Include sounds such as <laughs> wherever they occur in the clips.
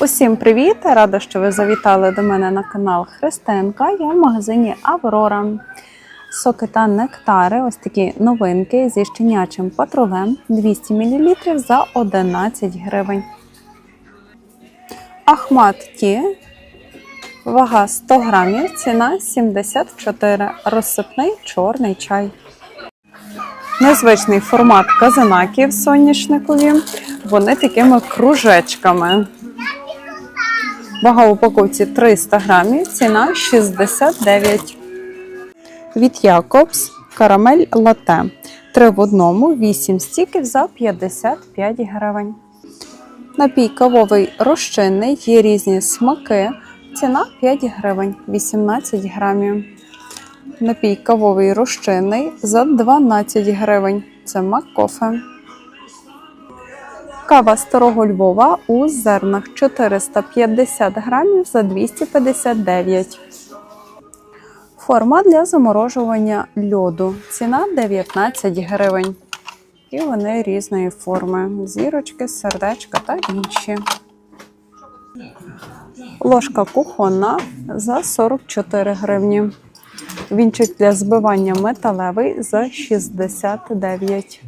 Усім привіт! Рада, що ви завітали до мене на канал Христинка. Я в магазині Аврора. Соки та нектари, ось такі новинки зі щенячим патрулем 200 мл за 11 гривень. Ахмат Ті, вага 100 грамів, ціна 74, розсипний чорний чай. Незвичний формат казанаків соняшникові. Вони такими кружечками. Вага упаковці 300 грамів, ціна 69. Від Якобс карамель лате. 3 в одному, 8 стіків за 55 гривень. Напій кавовий розчинний, є різні смаки. Ціна 5 гривень, 18 грамів. Напій кавовий розчинний за 12 гривень. Це Маккофе. Кава старого Львова у зернах 450 грамів за 259. Форма для заморожування льоду. Ціна 19 гривень. І вони різної форми: зірочки, сердечка та інші. Ложка кухонна за 44 гривні. Вінчик для збивання металевий за 69.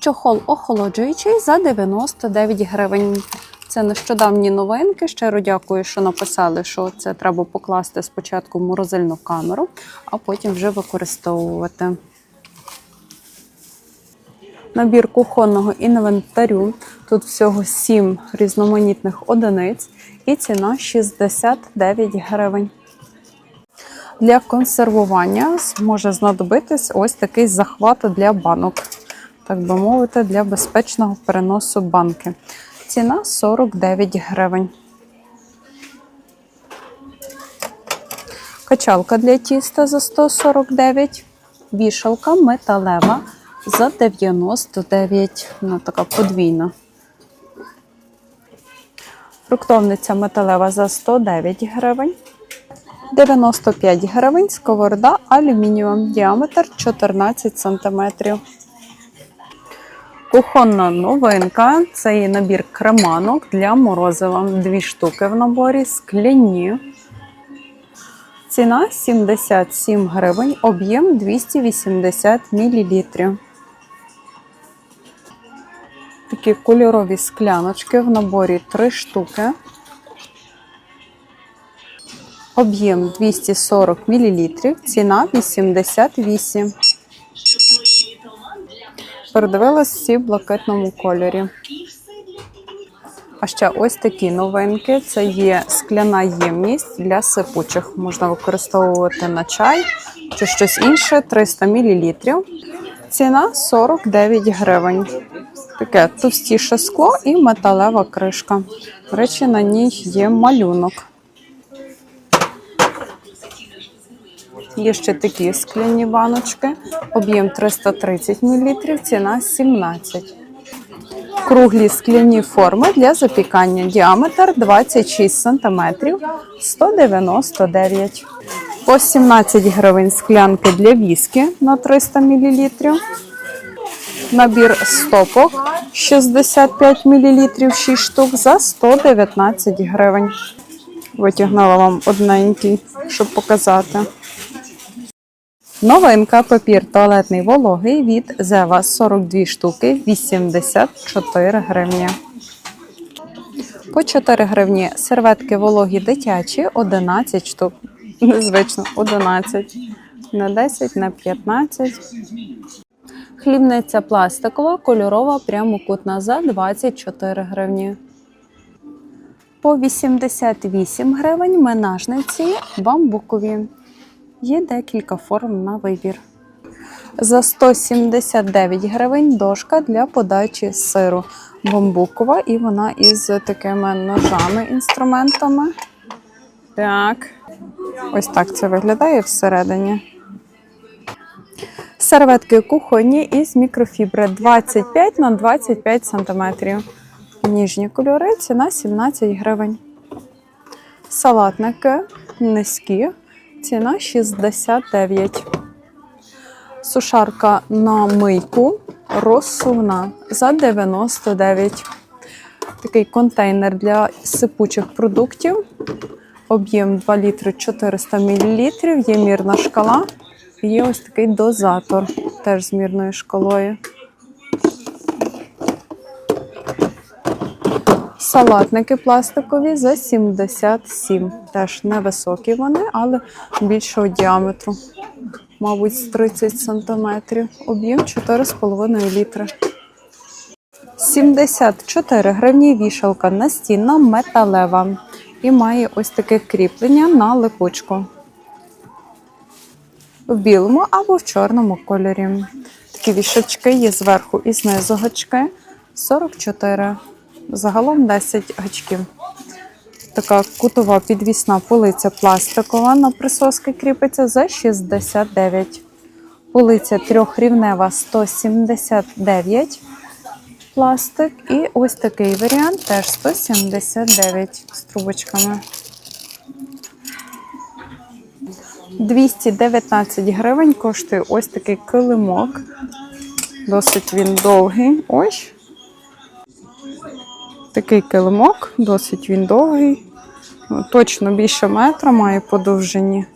Чохол охолоджуючий за 99 гривень. Це нещодавні новинки. Щиро дякую, що написали, що це треба покласти спочатку в морозильну камеру, а потім вже використовувати. Набір кухонного інвентарю. Тут всього 7 різноманітних одиниць і ціна 69 гривень. Для консервування може знадобитись ось такий захват для банок, так би мовити, для безпечного переносу банки. Ціна 49 гривень. Качалка для тіста за 149. Вішалка металева за 99. Вона така подвійна. Фруктовниця металева за 109 гривень. 95 гривень сковорода алюмінієва. Діаметр 14 см. Кухонна новинка це є набір креманок для морозива. Дві штуки в наборі, скляні. Ціна 77 гривень, об'єм 280 мл. Такі кольорові скляночки в наборі 3 штуки. Об'єм 240 мл, ціна 88. Передивилась всі в блакитному кольорі. А ще ось такі новинки: це є скляна ємність для сипучих. Можна використовувати на чай чи щось інше 300 мл. Ціна 49 гривень. Таке товстіше скло і металева кришка. До речі, на ній є малюнок. Є ще такі скляні баночки, об'єм 330 мл, ціна 17. Круглі скляні форми для запікання. Діаметр 26 см, 199. По 17 гривень склянки для віскі на 300 мл. Набір стопок 65 мл, 6 штук за 119 гривень. Витягнула вам одненький, щоб показати. Новинка папір туалетний вологий від Зева 42 штуки 84 гривні. По 4 гривні серветки вологі дитячі 11 штук. Незвично 11. На 10, на 15. Хлібниця пластикова, кольорова, прямокутна за 24 гривні. По 88 гривень менажниці бамбукові. Є декілька форм на вибір. За 179 гривень дошка для подачі сиру бамбукова, і вона із такими ножами, інструментами. Так, ось так це виглядає всередині. Серветки кухонні із мікрофібри 25 на 25 см. Ніжні кольори, ціна 17 гривень. Салатники низькі, ціна 69. Сушарка на мийку розсувна за 99. Такий контейнер для сипучих продуктів. Об'єм 2 літри 400 мл. Є мірна шкала. Є ось такий дозатор, теж з мірною шкалою. Салатники пластикові за 77. Теж невисокі вони, але більшого діаметру. Мабуть, з 30 см. Об'єм 4,5 літри. 74 гривні вішалка настінна металева. І має ось таке кріплення на липучку. В білому або в чорному кольорі. Такі вішачки є зверху і знизу гачки 44. Загалом 10 гачків. Така кутова підвісна полиця пластикова на присоски кріпиться за 69. Полиця трьохрівнева 179 пластик. І ось такий варіант теж 179 з трубочками. 219 гривень коштує ось такий килимок. Досить він довгий. Ось. Такий килимок, досить він довгий. Ну, Точно більше метра має по довжині.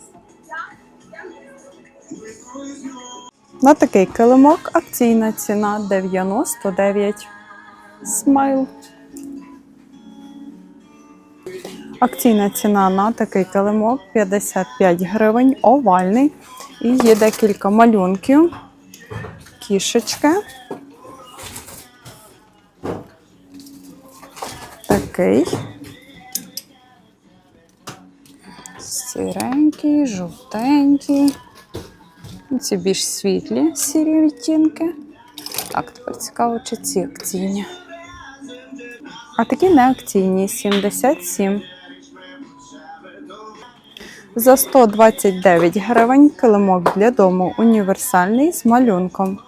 На такий килимок акційна ціна 99. Смайл. Акційна ціна на такий килимок 55 гривень, овальний. І є декілька малюнків, кішечки. Такий. Сіренький, жовтенький. Ці більш світлі сірі відтінки. Так, тепер цікаво, чи ці акційні. А такі не акційні 77. За 129 гривень килимок для дому універсальний з малюнком.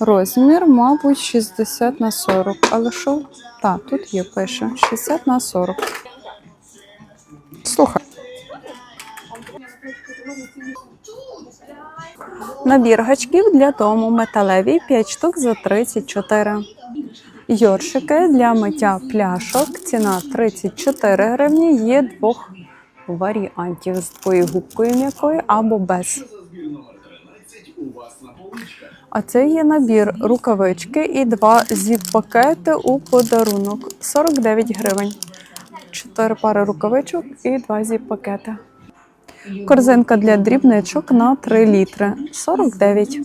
Розмір, мабуть, 60 на 40. Але що? Так, тут є пише 60 на 40. Слухай. Набір гачків для дому металеві 5 штук за 34. Йоршики для миття пляшок. Ціна 34 гривні. Є двох варіантів з такою губкою м'якою або без. А це є набір рукавички і два зіп-пакети у подарунок. 49 гривень. Чотири пари рукавичок і два зіп-пакети. Корзинка для дрібничок на 3 літри 49.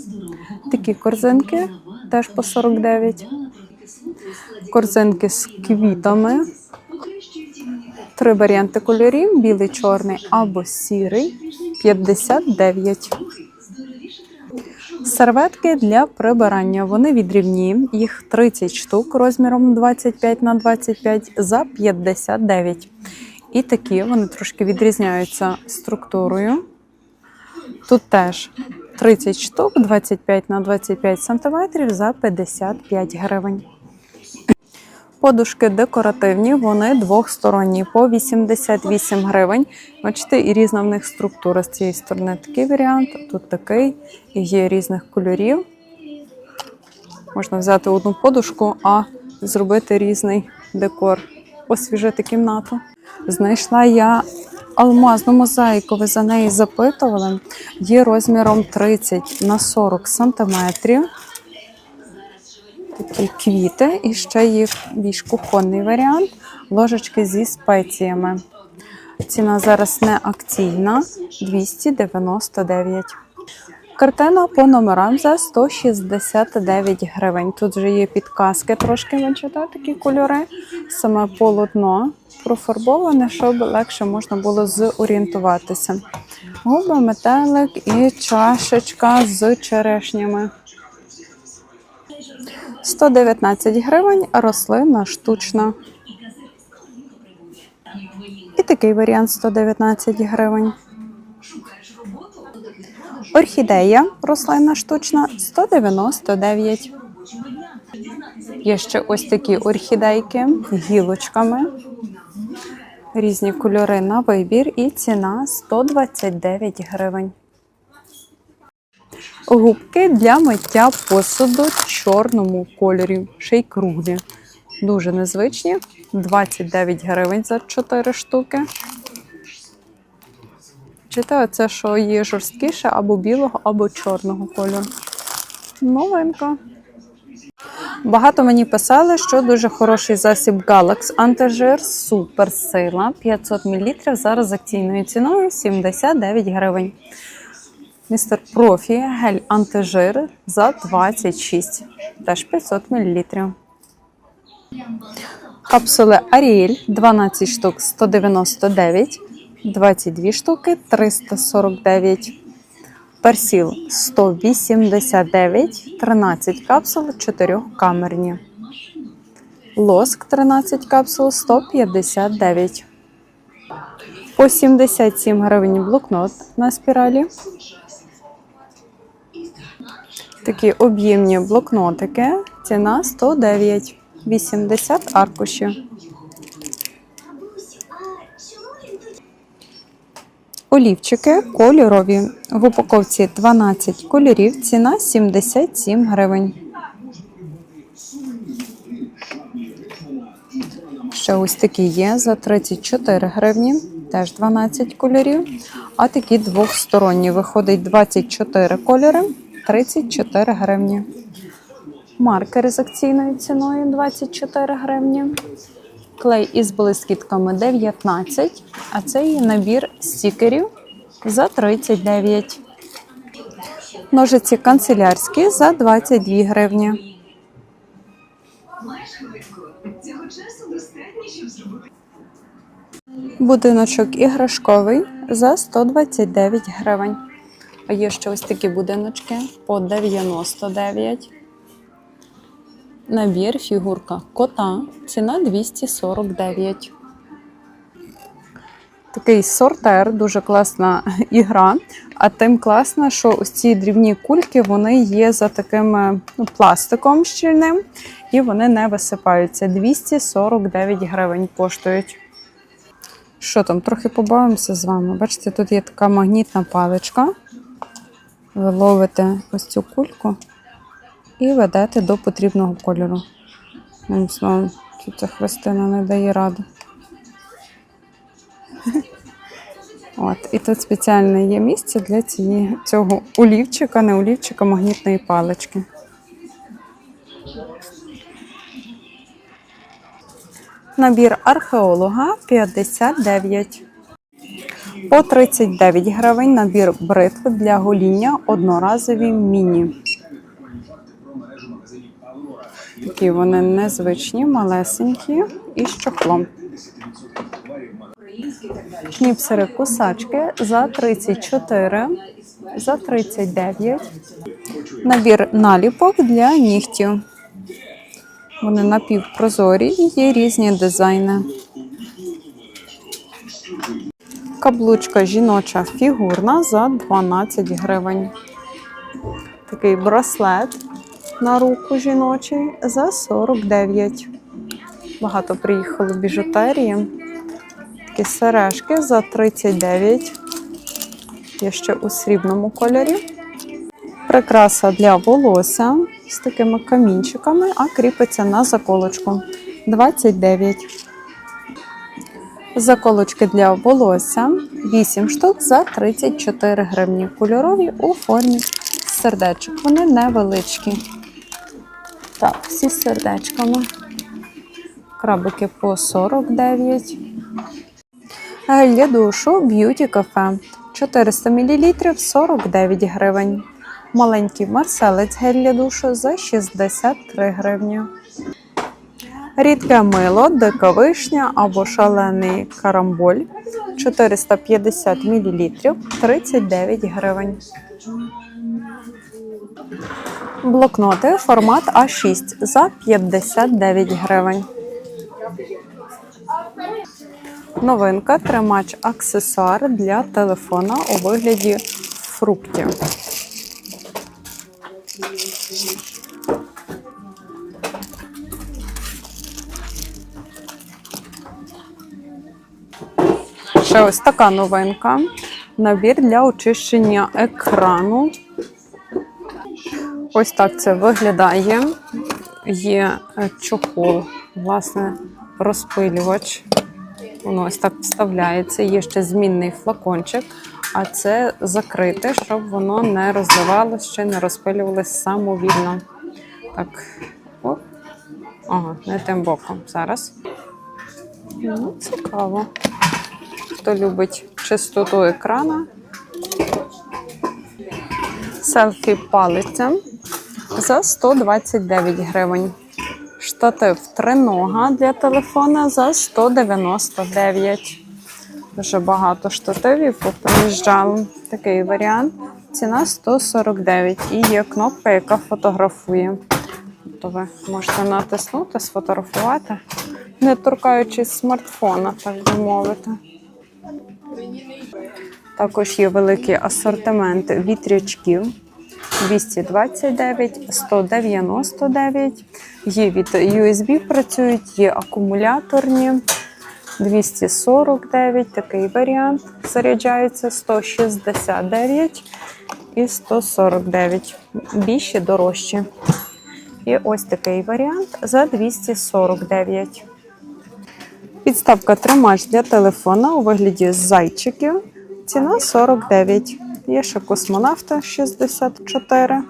Такі корзинки теж по 49. Корзинки з квітами. Три варіанти кольорів: білий, чорний або сірий 59. Серветки для прибирання. Вони відрівні. Їх 30 штук розміром 25 на 25 за 59. І такі вони трошки відрізняються структурою. Тут теж 30 штук, 25 на 25 сантиметрів за 55 гривень. Подушки декоративні, вони двохсторонні по 88 гривень. Бачите, і різна в них структура з цієї сторони. Такий варіант, тут такий, є різних кольорів. Можна взяти одну подушку, а зробити різний декор, освіжити кімнату. Знайшла я алмазну мозаїку, ви за неї запитували. Є розміром 30 на 40 сантиметрів. Такі квіти, і ще є більш кухонний варіант ложечки зі спеціями. Ціна зараз не акційна 299. Картина по номерам за 169 гривень. Тут вже є підказки трошки бачите, такі кольори. Саме полотно профарбоване, щоб легше можна було зорієнтуватися. Губа, метелик і чашечка з черешнями. 119 гривень, рослина штучна. І такий варіант 119 гривень. Орхідея рослина штучна 199. Є ще ось такі орхідейки гілочками. Різні кольори на вибір і ціна 129 гривень. Губки для миття посуду в чорному кольорі, ще й круглі. Дуже незвичні. 29 гривень за 4 штуки. Читаю, це що є жорсткіше або білого, або чорного кольору. Новинка. Багато мені писали, що дуже хороший засіб Galax Антижир Суперсила 500 мл зараз з акційною ціною 79 гривень. Містер Профі гель антижир за 26, теж 500 мл. Капсули Аріель 12 штук 199, 22 штуки 349. Персіл 189, 13 капсул 4 камерні. Лоск 13 капсул 159. По 77 гривень блокнот на спіралі. Такі об'ємні блокнотики. Ціна 109, 80 аркушів. Олівчики кольорові. В упаковці 12 кольорів. Ціна 77 гривень. Ще ось такі є за 34 гривні, теж 12 кольорів. А такі двохсторонні виходить 24 кольори, 34 гривні. Маркери з акційною ціною 24 гривні. Клей із блискітками 19, а це є набір стікерів за 39. Ножиці канцелярські за 22 гривні. Будиночок іграшковий за 129 гривень. А є ще ось такі будиночки по 99. Набір фігурка кота. Ціна 249. Такий сортер, дуже класна ігра. А тим класно, що ось ці дрібні кульки вони є за таким е, ну, пластиком щільним і вони не висипаються. 249 гривень коштують. Що там, трохи побавимося з вами. Бачите, тут є така магнітна паличка. Ви ловите ось цю кульку і ведете до потрібного кольору. Знову, тут ця хвостина не дає ради. <laughs> От, і тут спеціальне є місце для цього олівчика, не олівчика, магнітної палички. Набір археолога 59. По 39 гривень набір бритв для гоління одноразові міні. Такі вони незвичні, малесенькі і з чохлом. Кніпсери кусачки за 34, за 39. Набір наліпок для нігтів. Вони напівпрозорі і є різні дизайни. Каблучка жіноча фігурна за 12 гривень. Такий браслет на руку жіночий за 49. Багато приїхало біжутерії. Такі сережки за 39. Є ще у срібному кольорі. Прикраса для волосся з такими камінчиками, а кріпиться на заколочку 29. Заколочки для волосся 8 штук за 34 гривні. Кольорові у формі сердечок. Вони невеличкі. Так, всі з сердечками. Крабики по 49. Гель для душу б'юті кафе 400 мл 49 гривень. Маленький марселець гель для душу за 63 гривні. Рідке мило, дика вишня або шалений карамболь 450 мл 39 гривень. Блокноти формат А6 за 59 гривень. Новинка тримач аксесуар для телефона у вигляді фруктів. Ще ось така новинка. Набір для очищення екрану Ось так це виглядає. Є е, чохол, власне, розпилювач. Воно ось так вставляється. Є ще змінний флакончик, а це закрите, щоб воно не розливалось чи не розпилювалось самовільно. Так, оп. Ага, не тим боком. Зараз. Ну, цікаво. Хто любить чистоту екрана. Селфі палиця за 129 гривень. Штатив тринога для телефона за 199. Дуже багато штативів поприїжджали. Такий варіант. Ціна 149. І є кнопка, яка фотографує. Тобто ви можете натиснути, сфотографувати, не торкаючись смартфона, так би мовити. Також є великий асортимент вітрячків. 229, 199. Є від USB працюють, є акумуляторні. 249, такий варіант. Заряджається 169 і 149. Більші дорожчі. І ось такий варіант за 249. Підставка тримач для телефона у вигляді зайчиків. Ціна 49. Є ще космонавта 64.